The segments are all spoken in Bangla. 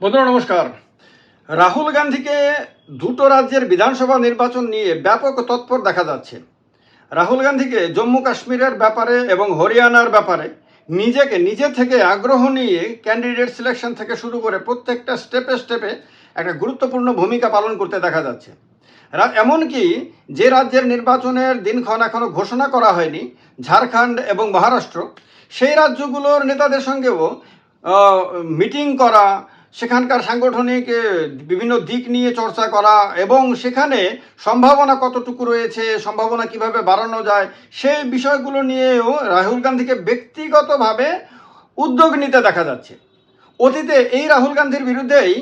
বন্ধুরা, নমস্কার। রাহুল গান্ধীকে দুটো রাজ্যের বিধানসভা নির্বাচন নিয়ে ব্যাপক তৎপর দেখা যাচ্ছে। রাহুল গান্ধীকে জম্মু কাশ্মীরের ব্যাপারে এবং হরিয়ানার ব্যাপারে নিজেকে নিজে থেকে আগ্রহ নিয়ে ক্যান্ডিডেট সিলেকশন থেকে শুরু করে প্রত্যেকটা স্টেপে স্টেপে একটা গুরুত্বপূর্ণ ভূমিকা পালন করতে দেখা যাচ্ছে। এমনকি যে রাজ্যের নির্বাচনের দিনক্ষণ এখনও ঘোষণা করা হয়নি, ঝাড়খণ্ড এবং মহারাষ্ট্র, সেই রাজ্যগুলোর নেতাদের সঙ্গেও মিটিং করা সেখানকার সাংগঠনিক বিভিন্ন দিক নিয়ে চর্চা করা এবং সেখানে সম্ভাবনা কতটুকু রয়েছে, সম্ভাবনা কীভাবে বাড়ানো যায়, সেই বিষয়গুলো নিয়েও রাহুল গান্ধীকে ব্যক্তিগতভাবে উদ্যোগ নিতে দেখা যাচ্ছে। অতীতে এই রাহুল গান্ধীর বিরুদ্ধেই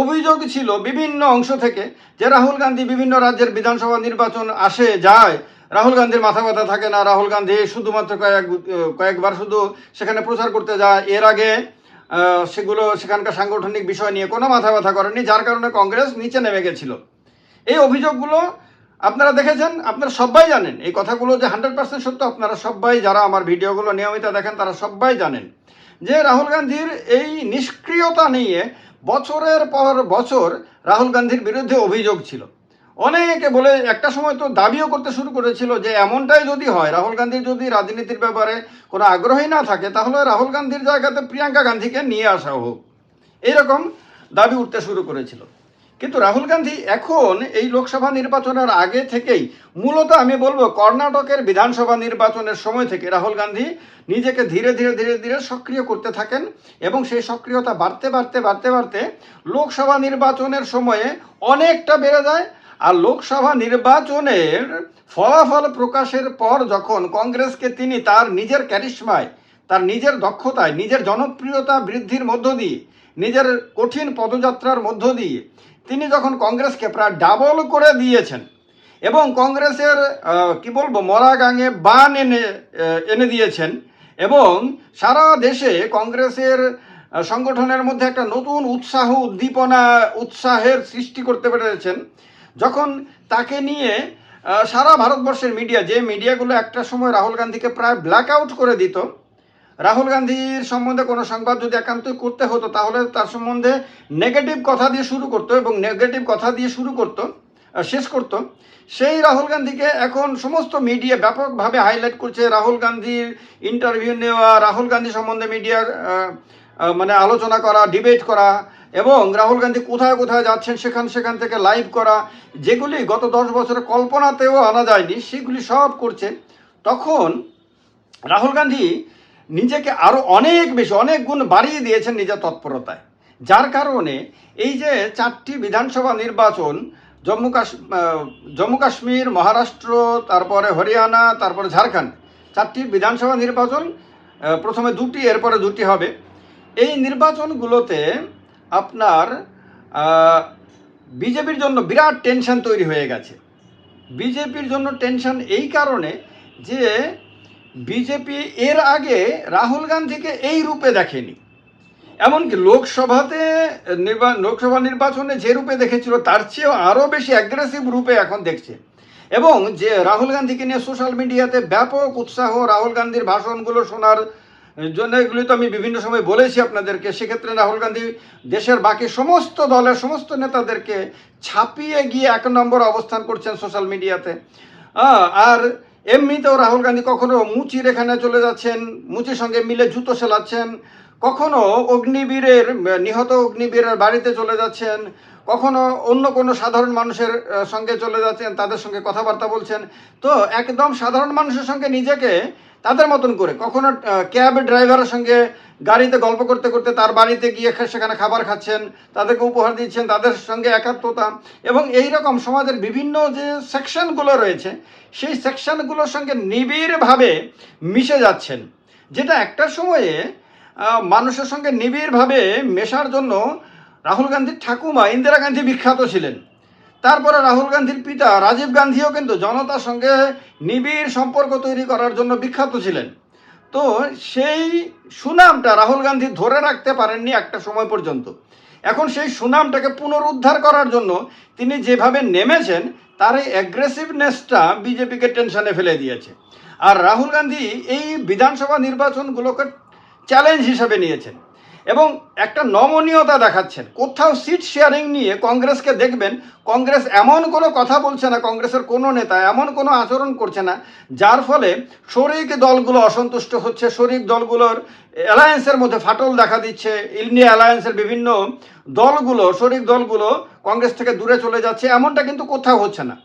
অভিযোগ ছিল বিভিন্ন অংশ থেকে যে রাহুল গান্ধী বিভিন্ন রাজ্যের বিধানসভা নির্বাচন আসে, যায়। রাহুল গান্ধীর মাথা ব্যথা থাকে না, রাহুল গান্ধী শুধুমাত্র কয়েক কয়েকবার শুধু সেখানে প্রচার করতে যায়। এর আগে সেগুলো সেখানকার সাংগঠনিক বিষয় নিয়ে কোনো মাথা ব্যথা করেনি যার কারণে কংগ্রেস নিচে নেমে গেছিল। এই অভিযোগগুলো আপনারা দেখেছেন, আপনারা সবাই জানেন। এই কথাগুলো যে হান্ড্রেড পার্সেন্ট সত্য, আপনারা সবাই যারা আমার ভিডিওগুলো নিয়মিত দেখেন, তারা সবাই জানেন যে রাহুল গান্ধীর এই নিষ্ক্রিয়তা নিয়ে বছরের পর বছর রাহুল গান্ধীর বিরুদ্ধে অভিযোগ ছিল। অনেকে বলে, একটা সময় তো দাবিও করতে শুরু করেছিল যে এমনটাই যদি হয়, রাহুল গান্ধীর যদি রাজনীতির ব্যাপারে কোনো আগ্রহী না থাকে, তাহলে রাহুল গান্ধীর জায়গাতে প্রিয়াঙ্কা গান্ধীকে নিয়ে আসা হোক। এইরকম দাবি উঠতে শুরু করেছিল। কিন্তু রাহুল গান্ধী এখন এই লোকসভা নির্বাচনের আগে থেকেই, মূলত আমি বলব কর্ণাটকের বিধানসভা নির্বাচনের সময় থেকে রাহুল গান্ধী নিজেকে ধীরে ধীরে ধীরে ধীরে সক্রিয় করতে থাকেন এবং সেই সক্রিয়তা বাড়তে বাড়তে বাড়তে বাড়তে লোকসভা নির্বাচনের সময়ে অনেকটা বেড়ে যায়। আর লোকসভা নির্বাচনের ফলাফল প্রকাশের পর যখন কংগ্রেসকে তিনি তার নিজের ক্যারিশমায়, তার নিজের দক্ষতায়, নিজের জনপ্রিয়তা বৃদ্ধির মধ্য দিয়ে, নিজের কঠিন পদযাত্রার মধ্য দিয়ে, তিনি যখন কংগ্রেসকে প্রায় ডাবল করে দিয়েছেন এবং কংগ্রেসের কি বলব মরা গাঙে বান এনে এনে দিয়েছেন এবং সারা দেশে কংগ্রেসের সংগঠনের মধ্যে একটা নতুন উৎসাহ, উদ্দীপনা, উৎসাহের সৃষ্টি করতে পেরেছেন যখন তাকে নিয়ে সারা ভারতবর্ষের মিডিয়া যে মিডিয়াগুলো একটা সময় রাহুল গান্ধীকে প্রায় ব্ল্যাক আউট করে দিত, রাহুল গান্ধীর সম্বন্ধে কোনো সংবাদ যদি একান্ত করতে হতো, তাহলে তার সম্বন্ধে নেগেটিভ কথা দিয়ে শুরু করতো এবং নেগেটিভ কথা দিয়ে শুরু করতো শেষ করতো। সেই রাহুল গান্ধীকে এখন সমস্ত মিডিয়া ব্যাপকভাবে হাইলাইট করছে। রাহুল গান্ধীর ইন্টারভিউ নেওয়া, রাহুল গান্ধী সম্বন্ধে মিডিয়া মানে আলোচনা করা ডিবেট করা এবং রাহুল গান্ধী কোথায় কোথায় যাচ্ছেন, সেখান সেখান থেকে লাইভ করা, যেগুলি গত দশ বছরের কল্পনাতেও আনা যায়নি, সেগুলি সব করছে তখন রাহুল গান্ধী নিজেকে আরও অনেক বেশি, অনেক গুণ বাড়িয়ে দিয়েছেন নিজের তৎপরতায়। যার কারণে এই যে চারটি বিধানসভা নির্বাচন, জম্মু কাশ জম্মু কাশ্মীর, মহারাষ্ট্র, তারপরে হরিয়ানা, তারপরে ঝাড়খণ্ড, চারটি বিধানসভা নির্বাচন প্রথমে দুটি, এরপরে দুটি হবে। এই নির্বাচনগুলোতে আপনার বিজেপির জন্য বিরাট টেনশন তৈরি হয়ে গেছে। বিজেপির জন্য টেনশন এই কারণে যে বিজেপি এর আগে রাহুল গান্ধীকে এই রূপে দেখেনি। এমনকি লোকসভাতে লোকসভা নির্বাচনে যে রূপে দেখেছিল, তার চেয়েও আরও বেশি অ্যাগ্রেসিভ রূপে এখন দেখছে। এবং যে রাহুল গান্ধীকে নিয়ে সোশ্যাল মিডিয়াতে ব্যাপক উৎসাহ, রাহুল গান্ধীর ভাষণগুলো শোনার জন্য এগুলি তো আমি বিভিন্ন সময় বলেছি আপনাদেরকে, সেক্ষেত্রে রাহুল গান্ধী দেশের বাকি সমস্ত দলের সমস্ত নেতাদেরকে ছাপিয়ে গিয়ে এক নম্বর অবস্থান করছেন সোশ্যাল মিডিয়াতে। আর এমনিতেও রাহুল গান্ধী কখনো মুচির এখানে চলে যাচ্ছেন, মুচির সঙ্গে মিলে জুতো সেলাচ্ছেন, কখনো অগ্নিবীরের, নিহত অগ্নিবীরের বাড়িতে চলে যাচ্ছেন, কখনো অন্য কোনো সাধারণ মানুষের সঙ্গে চলে যাচ্ছেন, তাদের সঙ্গে কথাবার্তা বলছেন। তো একদম সাধারণ মানুষের সঙ্গে নিজেকে তাদের মতন করে। কখনো ক্যাব ড্রাইভারের সঙ্গে গাড়িতে গল্প করতে করতে তার বাড়িতে গিয়ে সেখানে খাবার খাচ্ছেন, তাদেরকে উপহার দিচ্ছেন, তাদের সঙ্গে একাত্মতা এবং এই রকম সমাজের বিভিন্ন যে সেকশনগুলো রয়েছে, সেই সেকশনগুলোর সঙ্গে নিবিড়ভাবে মিশে যাচ্ছেন। যেটা একটা সময়ে মানুষের সঙ্গে নিবিড়ভাবে মেশার জন্য রাহুল গান্ধীর ঠাকুমা, ইন্দিরা গান্ধী বিখ্যাত ছিলেন। তারপরে রাহুল গান্ধীর পিতা রাজীব গান্ধীও কিন্তু জনতার সঙ্গে নিবিড় সম্পর্ক তৈরি করার জন্য বিখ্যাত ছিলেন। তো সেই সুনামটা রাহুল গান্ধী ধরে রাখতে পারেননি একটা সময় পর্যন্ত। এখন সেই সুনামটাকে পুনরুদ্ধার করার জন্য তিনি যেভাবে নেমেছেন, তার এই অ্যাগ্রেসিভনেসটা বিজেপিকে টেনশনে ফেলে দিয়েছে। আর রাহুল গান্ধী এই বিধানসভা নির্বাচনগুলোকে চ্যালেঞ্জ হিসেবে নিয়েছেন। এবং একটা নমনীয়তা দেখাচ্ছেন। কোথাও সিট শেয়ারিং নিয়ে কংগ্রেসকে দেখবেন, কংগ্রেস এমন কোনো কথা বলছে না, কংগ্রেসের কোনো নেতা এমন কোনো আচরণ করছে না, যার ফলে শরিক দলগুলো অসন্তুষ্ট হচ্ছে, শরিক দলগুলোর অ্যালায়েন্সের মধ্যে ফাটল দেখা দিচ্ছে, ইন্ডিয়া অ্যালায়েন্সের বিভিন্ন দলগুলো, শরিক দলগুলো কংগ্রেস থেকে দূরে চলে যাচ্ছে, এমনটা কিন্তু কোথাও হচ্ছে না।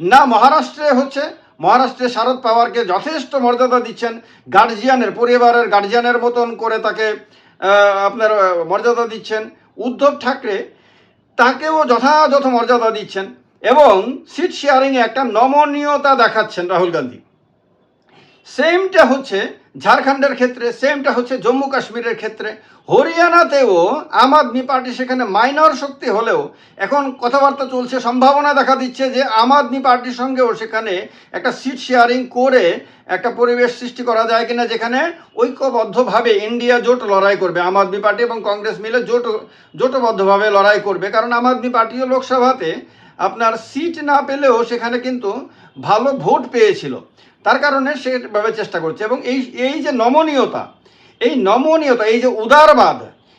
না মহারাষ্ট্রে হচ্ছে, মহারাষ্ট্রে শারদ পাওয়ারকে যথেষ্ট মর্যাদা দিচ্ছেন গার্জিয়ানের পরিবারের গার্জিয়ানের মতন করে তাকে আপনার মর্যাদা দিচ্ছেন। উদ্ধব ঠাকরে তাকেও যথাযথ মর্যাদা দিচ্ছেন এবং সিট শেয়ারিংয়ে একটা নমনীয়তা দেখাচ্ছেন রাহুল গান্ধী। সেমটা হচ্ছে ঝাড়খণ্ডের ক্ষেত্রে, সেমটা হচ্ছে জম্মু কাশ্মীরের ক্ষেত্রে। হরিয়ানাতেও আম আদমি পার্টি সেখানে মাইনর শক্তি হলেও এখন কথাবার্তা চলছে, সম্ভাবনা দেখা দিচ্ছে যে আম আদমি পার্টির সঙ্গেও সেখানে একটা সিট শেয়ারিং করে একটা পরিবেশ সৃষ্টি করা যায় কিনা, যেখানে ঐক্যবদ্ধভাবে ইন্ডিয়া জোট লড়াই করবে। আম আদমি পার্টি এবং কংগ্রেস মিলে জোট, জোটবদ্ধভাবে লড়াই করবে। কারণ আম আদমি পার্টিও লোকসভাতে আপনার সিট না পেলেও সেখানে কিন্তু ভালো ভোট পেয়েছিল। তার কারণে সেভাবে চেষ্টা করছে এবং এই এই যে নমনীয়তা, এই নমনীয়তা, এই যে উদারবাদ,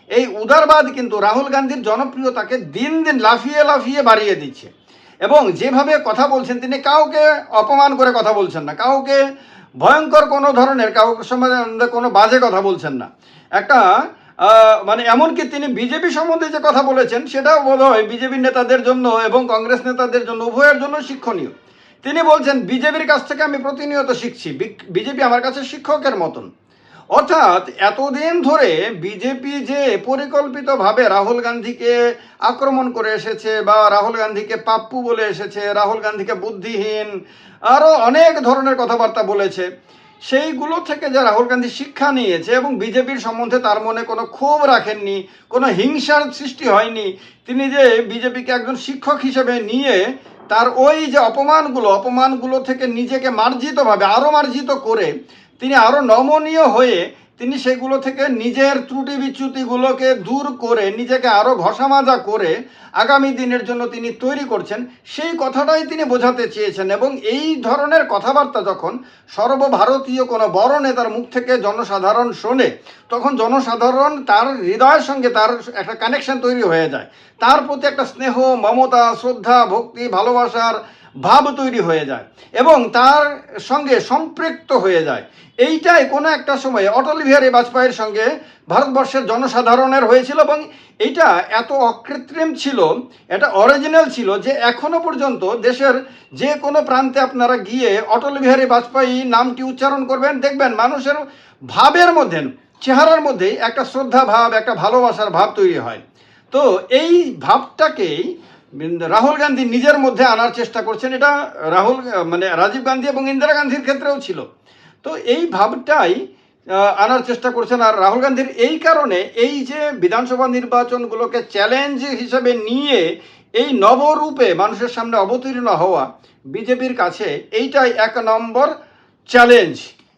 এই উদারবাদ কিন্তু রাহুল গান্ধীর জনপ্রিয়তাকে দিন দিন লাফিয়ে লাফিয়ে বাড়িয়ে দিচ্ছে। এবং যেভাবে কথা বলছেন তিনি, কাউকে অপমান করে কথা বলছেন না, কাউকে ভয়ঙ্কর কোনো ধরনের, কাউকে সম্বন্ধে কোনো বাজে কথা বলছেন না। একটা মানে এমনকি তিনি বিজেপি সম্বন্ধে যে কথা বলেছেন, সেটাও বোধ হয় বিজেপি নেতাদের জন্য এবং কংগ্রেস নেতাদের জন্য, উভয়ের জন্য শিক্ষণীয়। তিনি বলছেন, বিজেপির কাছ থেকে আমি প্রতিনিয়ত শিখছি বিজেপি আমার কাছে শিক্ষকের মতন। অর্থাৎ এতদিন ধরে বিজেপি যে পরিকল্পিতভাবে রাহুল গান্ধীকে আক্রমণ করে এসেছে বা রাহুল গান্ধীকে পাপ্পু বলে এসেছে, রাহুল গান্ধীকে বুদ্ধিহীন, আরও অনেক ধরনের কথাবার্তা বলেছে, সেইগুলো থেকে যে রাহুল গান্ধী শিক্ষা নিয়েছে এবং বিজেপির সম্বন্ধে তার মনে কোনো ক্ষোভ রাখেননি, কোনো হিংসার সৃষ্টি হয়নি, তিনি যে বিজেপিকে একজন শিক্ষক হিসেবে নিয়ে তার ওই যে অপমানগুলো অপমানগুলো থেকে নিজেকে মার্জিতভাবে আরও মার্জিত করে, তিনি আরও নমনীয় হয়ে তিনি সেগুলো থেকে নিজের ত্রুটি বিচ্যুতিগুলোকে দূর করে, নিজেকে আরও ঘষামাজা করে আগামী দিনের জন্য তিনি তৈরি করছেন, সেই কথাটাই তিনি বোঝাতে চেয়েছেন। এবং এই ধরনের কথাবার্তা যখন সর্বভারতীয় কোনো বড় নেতার মুখ থেকে জনসাধারণ শোনে, তখন জনসাধারণ তার হৃদয়ের সঙ্গে তার একটা কানেকশন তৈরি হয়ে যায়। তার প্রতি একটা স্নেহ, মমতা, শ্রদ্ধা, ভক্তি, ভালোবাসার ভাব তৈরি হয়ে যায় এবং তার সঙ্গে সম্পৃক্ত হয়ে যায়। এইটাই কোনো একটা সময়ে অটল বিহারী বাজপেয়ীর সঙ্গে ভারতবর্ষের জনসাধারণের হয়েছিল এবং এইটা এত অকৃত্রিম ছিল, এটা অরিজিনাল ছিল যে এখনও পর্যন্ত দেশের যে কোনো প্রান্তে আপনারা গিয়ে অটল বিহারী বাজপেয়ী নামটি উচ্চারণ করবেন, দেখবেন মানুষের ভাবের মধ্যে, চেহারার মধ্যেই একটা শ্রদ্ধা ভাব একটা ভালোবাসার ভাব তৈরি হয়। তো এই ভাবটাকেই রাহুল গান্ধী নিজের মধ্যে আনার চেষ্টা করছেন। এটা রাহুল মানে রাজীব গান্ধী এবং ইন্দিরা গান্ধীর ক্ষেত্রেও ছিল। তো এই ভাবটাই আনার চেষ্টা করছেন। আর রাহুল গান্ধীর এই কারণে এই যে বিধানসভা নির্বাচনগুলোকে চ্যালেঞ্জ হিসেবে নিয়ে এই নবরূপে মানুষের সামনে অবতীর্ণ হওয়া বিজেপির কাছে এইটাই এক নম্বর চ্যালেঞ্জ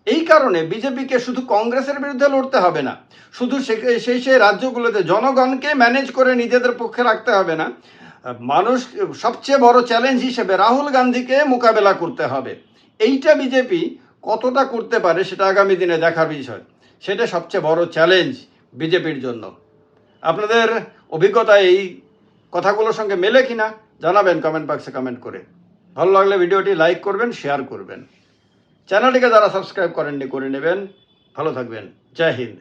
এই কারণে বিজেপিকে শুধু কংগ্রেসের বিরুদ্ধে লড়তে হবে না। শুধু সেই সেই রাজ্যগুলোতে জনগণকে ম্যানেজ করে নিজেদের পক্ষে রাখতে হবে না। মানুষ সবচেয়ে বড় চ্যালেঞ্জ হিসেবে রাহুল গান্ধীকে মোকাবেলা করতে হবে। এইটা বিজেপি কতটা করতে পারে সেটা আগামী দিনে দেখার বিষয়। সেটা সবচেয়ে বড় চ্যালেঞ্জ বিজেপির জন্য। আপনাদের অভিজ্ঞতা এই কথাগুলোর সঙ্গে মেলে কিনা জানাবেন কমেন্ট বক্সে কমেন্ট করে। ভালো লাগলে ভিডিওটি লাইক করবেন শেয়ার করবেন। চ্যানেলটিকে যারা সাবস্ক্রাইব করেননি, করে নেবেন। ভালো থাকবেন। জয় হিন্দ।